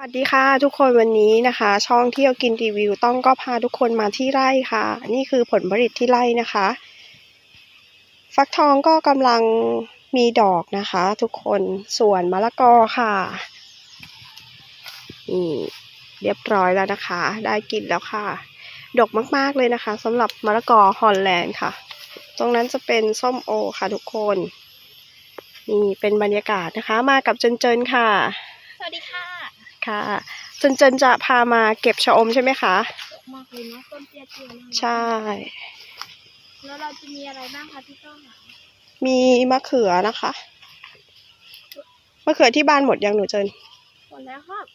สวัสดีค่ะทุกคนวันนี้นะคะ ช่องเที่ยวกินรีวิวต้องก็พาทุกคนมาที่ไร่ค่ะ นี่คือผลผลิตที่ไร่นะคะ ฟักทองก็กำลังมีดอกนะคะ ทุกคนส่วนมะละกอค่ะนี่เรียบร้อยแล้วนะคะ ได้กินแล้วค่ะ ดกมากๆเลยนะคะสำหรับมะละกอฮอลแลนด์ค่ะ ตรงนั้นจะเป็นส้มโอค่ะทุกคนนี่เป็นบรรยากาศนะคะ มากับเจนเจนค่ะ สวัสดีค่ะ ค่ะเจนเจนจะพามาเก็บชะอมใช่ไหมคะดกมากเลยเนาะต้นเตี้ยเตี้ยๆนะใช่ แล้วเราจะมีอะไรบ้างคะพี่ต้นมีมะเขือนะคะมะเขือที่บ้านหมดยังหนูเจนหมดแล้วครับ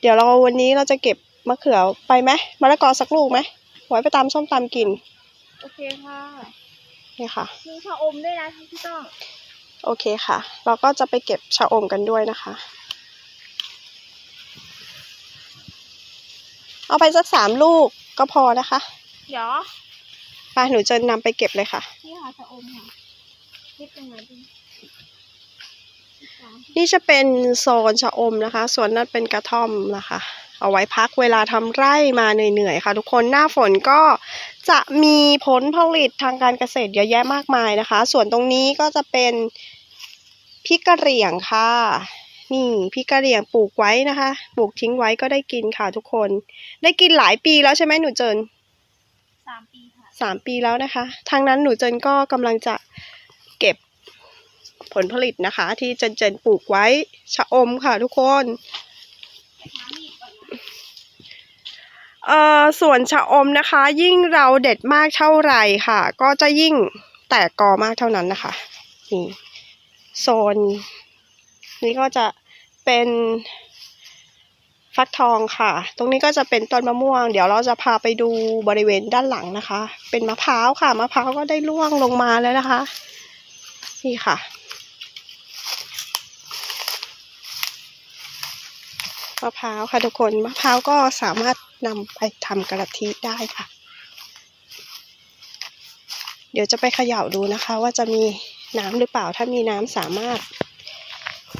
เดี๋ยวเราวันนี้เราจะเก็บมะเขือไปไหมมะละกอสักลูกไหมไว้ไปตามส้มตำกิน โอเคค่ะนี่ค่ะมีชะอมด้วยนะพี่ต้น โอเคค่ะ เราก็จะไปเก็บชะอมกันด้วยนะคะ เอาไปสักสามลูกก็พอนะคะ เดี๋ยวไปหนูเจนนำไปเก็บเลยค่ะ นี่ค่ะชะอมค่ะคิดยังไงดีสามนี่จะเป็นโซนชะอมนะคะ ส่วนนั้นเป็นกระท่อมนะคะ เอาไว้พักเวลาทำไร่มาเหนื่อยๆค่ะ ทุกคนหน้าฝนก็จะมีผลผลิตทางการเกษตรเยอะแยะมากมายนะคะ ส่วนตรงนี้ก็จะเป็น พริกกระเหรี่ยงค่ะ นี่พริกกระเหรี่ยงปลูกไว้นะคะปลูกทิ้งไว้ก็ได้กินค่ะทุกคน ได้กินหลายปีแล้วใช่ไหมหนูเจินสามปีค่ะสามปีแล้วนะคะ ทางนั้นหนูเจนก็กำลังจะเก็บผลผลิตนะคะ ที่เจนเจนปลูกไว้ชะอมค่ะทุกคนหามีดก่อนนะเอ่อส่วนชะอมนะคะ ยิ่งเราเด็ดมากเท่าไหร่ค่ะ ก็จะยิ่งแตกกอมากเท่านั้นนะคะนี่ โซน นี้ก็จะเป็นฟักทองค่ะ ตรงนี้ก็จะเป็นต้นมะม่วง เดี๋ยวเราจะพาไปดูบริเวณด้านหลังนะคะ เป็นมะพร้าวค่ะ มะพร้าวก็ได้ร่วงลงมาแล้วนะคะ นี่ค่ะ มะพร้าวค่ะทุกคน มะพร้าวก็สามารถนำไปทำกะทิได้ค่ะ เดี๋ยวจะไปเขย่าดูนะคะว่าจะมี น้ำหรือเปล่า ถ้ามีน้ำสามารถ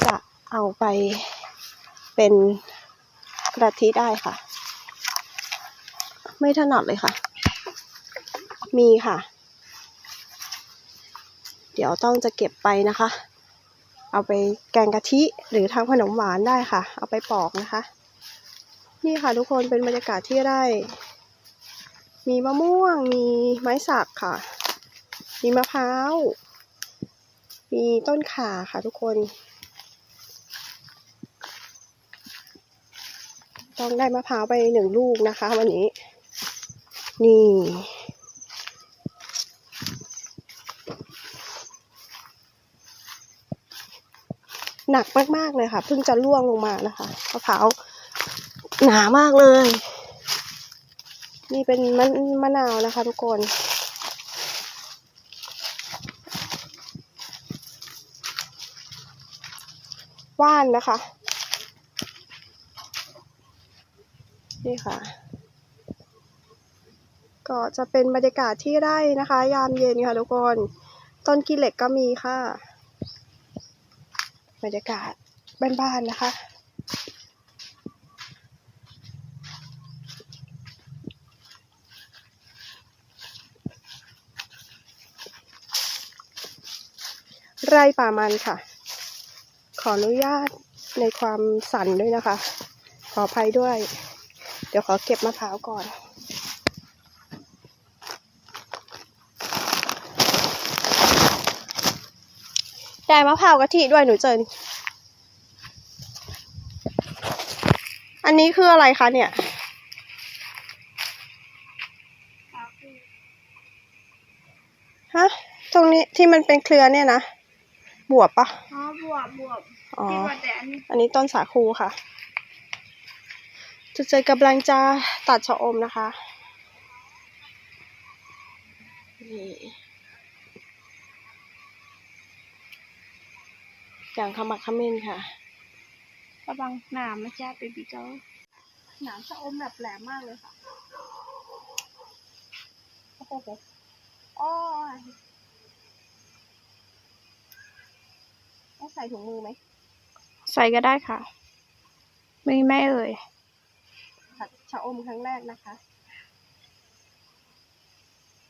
จะเอาไปเป็นกะทิได้ค่ะ ไม่ถนัดเลยค่ะ มีค่ะ เดี๋ยวต้องจะเก็บไปนะคะ เอาไปแกงกะทิหรือทำขนมหวานได้ค่ะ เอาไปปอกนะคะ นี่ค่ะทุกคนเป็นบรรยากาศที่ได้ มีมะม่วง มีไม้สักค่ะ มีมะพร้าว มีต้นข่าค่ะทุกคนต้องได้มะพร้าวไปหนึ่งลูกนะคะ วันนี้ นี่ หนักมาก ๆ เลยค่ะ เพิ่งจะล่วงลงมานะคะมะพร้าวหนามากเลย นี่เป็นมะมะนาวนะคะทุกคน ว่านนะคะ นี่ค่ะ ก็จะเป็นบรรยากาศที่ไร่นะคะ ยามเย็นค่ะทุกคน ต้นขี้เหล็กก็มีค่ะ บรรยากาศบ้านๆนะคะไร่ป่ามันค่ะ ขออนุญาตในความสั่นด้วยนะคะ ขออภัยด้วย เดี๋ยวขอเก็บมะพร้าวก่อน ได้มะพร้าวกะทิด้วยหนูเจนอันนี้คืออะไรคะเนี่ย ฮะ ตรงนี้ที่มันเป็นเครือเนี่ยนะ บวบปะอ๋อบวบบวบอ๋อ ที่ว่าแต่อันนี้อันนี้ต้นสาคูค่ะ จุดเจยกำลังจะตัดชะอมนะคะนี่อย่างขมักเขม้นค่ะ ระวังหนามนะจ๊ะเบบี้เกิลหนามชะอมแบบแหลมมากเลยค่ะ โอ้โหอ้อย ต้อง ใส่ถุงมือไหม ใส่ก็ได้ค่ะ มีไหม่เอ่ยผัดชะอมครั้งแรกนะคะ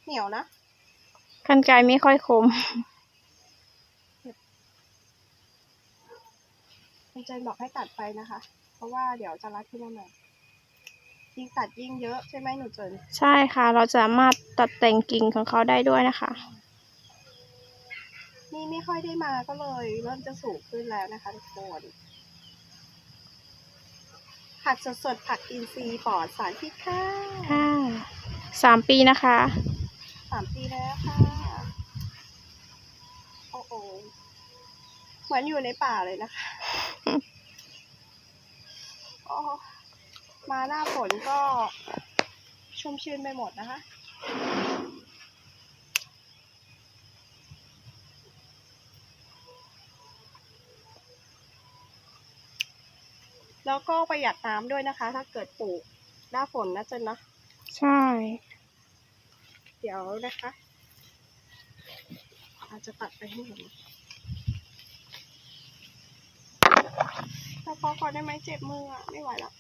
เหนียวนะกันไกรไม่ค่อยคมคุณเจนบอกให้ตัดไปนะคะ เพราะว่าเดี๋ยวจะรัดขึ้นมาใหม่ยิ่งตัดยิ่งเยอะใช่ไหมหนูเจนใช่ค่ะ เราสามารถตัดแต่งกิ่งของเขาได้ด้วยนะคะนี่ ไม่ค่อยได้มาก็เลยเริ่มจะสูงขึ้นแล้วนะคะทุกคนผักสดๆผักอินทรีย์ปลอดสารพิษค่ะค่ะสามปีนะคะสามปีแล้วค่ะโอ้โหเหมือนอยู่ในป่าเลยนะคะโอ้มาหน้าฝนก็ชุ่มชื่นไปหมดนะคะ แล้วก็ประหยัดน้ำด้วยนะคะ ถ้าเกิดปลูกหน้าฝนนะเจนนะใช่ เดี๋ยวนะคะ อาจจะตัดไปให้เห็นถ้าพอก่อนได้ไหมเจ็บมืออะไม่ไหวแล้ว